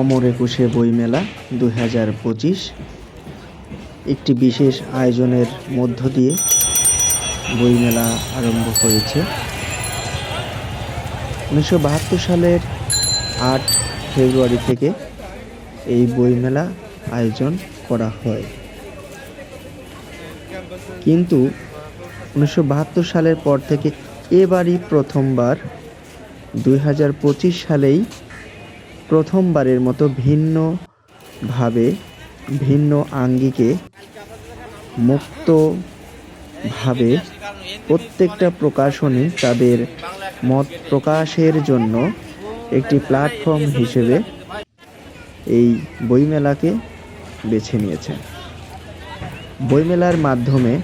অমর একুশে বইমেলা দু হাজার পঁচিশ। একটি বিশেষ আয়োজনের মধ্য দিয়ে বইমেলা আরম্ভ হয়েছে। উনিশশো বাহাত্তর সালের আট ফেব্রুয়ারি থেকে এই বইমেলা আয়োজন করা হয়। কিন্তু উনিশশো বাহাত্তর সালের পর থেকে এবারই প্রথমবার দুই হাজার পঁচিশ সালেই প্রথমবারের মতো ভিন্নভাবে ভিন্ন আঙ্গিকে মুক্তভাবে প্রত্যেকটা প্রকাশনী তাদের মত প্রকাশের জন্য একটি প্ল্যাটফর্ম হিসেবে এই বইমেলাকে বেছে নিয়েছে বইমেলার মাধ্যমে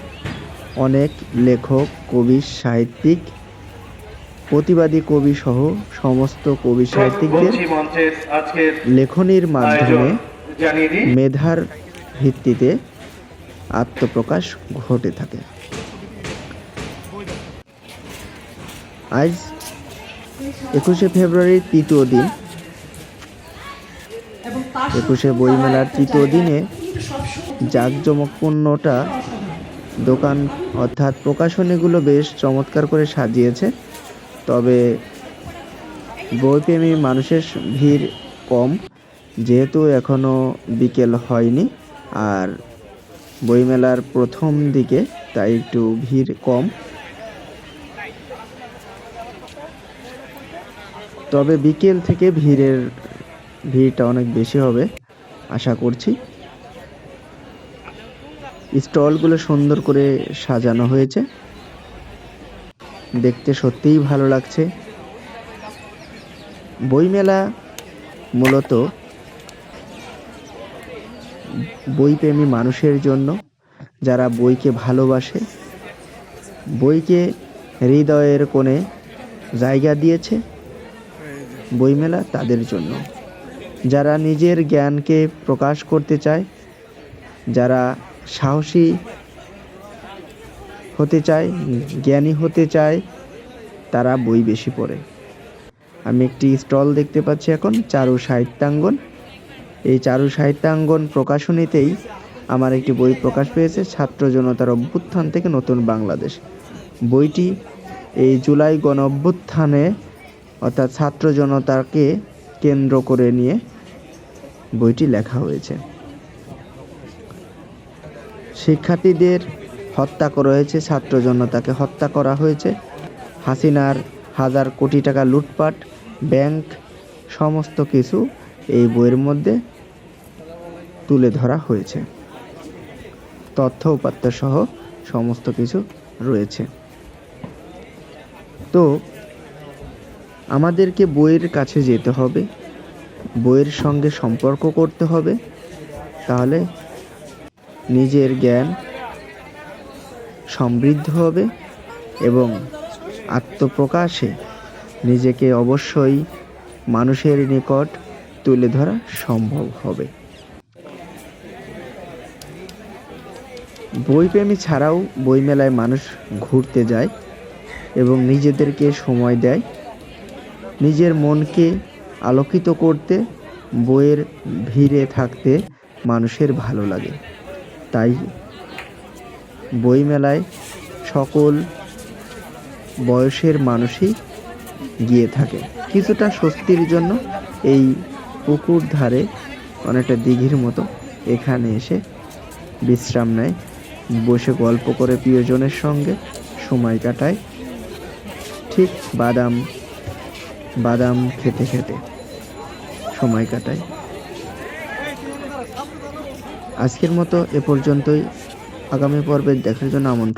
অনেক লেখক, কবি, সাহিত্যিক প্রতিবাদী কবি সহ সমস্ত কবি সাহিত্যিকদের লেখনীর মাধ্যমে মেধার ভিত্তিতে আত্মপ্রকাশ ঘটে থাকে। আজ একুশে ফেব্রুয়ারির তৃতীয় দিন। একুশে বইমেলার তৃতীয় দিনে জাঁকজমকপূর্ণটা দোকান অর্থাৎ প্রকাশনীগুলো বেশ চমৎকার করে সাজিয়েছে। তবে বইপ্রেমী মানুষের ভিড় কম, যেহেতু এখনও বিকেল হয়নি আর বইমেলার প্রথম দিকে তাই একটু ভিড় কম। তবে বিকেল থেকে ভিড়ের ভিড়টা অনেক বেশি হবে, আশা করছি। স্টলগুলো সুন্দর করে সাজানো হয়েছে। দেখতে সত্যিই ভালো লাগছে। বইমেলা মূলত বইপ্রেমী মানুষের জন্য, যারা বইকে ভালোবাসে, বইকে হৃদয়ের কোণে জায়গা দিয়েছে বইমেলা তাদের জন্য। যারা নিজের জ্ঞানকে প্রকাশ করতে চায়, যারা সাহসী হতে চায়, জ্ঞানী হতে চায়, তারা বই বেশি পড়ে। আমি একটি স্টল দেখতে পাচ্ছি এখন, চারু সাহিত্যাঙ্গন। এই চারু সাহিত্যাঙ্গন প্রকাশনীতেই আমার একটি বই প্রকাশ পেয়েছে, ছাত্র জনতার অভ্যুত্থান থেকে নতুন বাংলাদেশ। বইটি এই জুলাই গণ অভ্যুত্থানে, অর্থাৎ ছাত্র জনতাকে কেন্দ্র করে নিয়ে বইটি লেখা হয়েছে। শিক্ষার্থীদের হত্যা করা হয়েছে ছাত্র জনতাকে হত্যা করা হয়েছে। হাসিনার হাজার কোটি টাকা লুটপাট, ব্যাংক, সমস্ত কিছু এই বইয়ের মধ্যে তুলে ধরা হয়েছে। তথ্য উপাত্ত সহ সমস্ত কিছু রয়েছে। তো, আমাদেরকে বইয়ের কাছে যেতে হবে, বইয়ের সঙ্গে সম্পর্ক করতে হবে, তাহলে নিজের জ্ঞান সমৃদ্ধ হবে এবং আত্মপ্রকাশে নিজেকে অবশ্যই মানুষের নিকট তুলে ধরা সম্ভব হবে। বইপ্রেমী ছাড়াও বইমেলায় মানুষ ঘুরতে যায় এবং নিজেদেরকে সময় দেয়। নিজের মনকে আলোকিত করতে, বইয়ের ভিড়ে থাকতে মানুষের ভালো লাগে। তাই বইমেলায় সকল বয়সের মানুষই গিয়ে থাকে। কিছুটা স্বস্তির জন্য এই পুকুর ধারে অনেকটা দিঘির মতো এখানে এসে বিশ্রাম নেয়। বসে গল্প করে প্রিয়জনের সঙ্গে সময় কাটায়। ঠিক বাদাম বাদাম খেতে খেতে সময় কাটায়। আজকের মতো এ পর্যন্তই। আগামী পর্বে দেখার জন্য আমন্ত্রণ।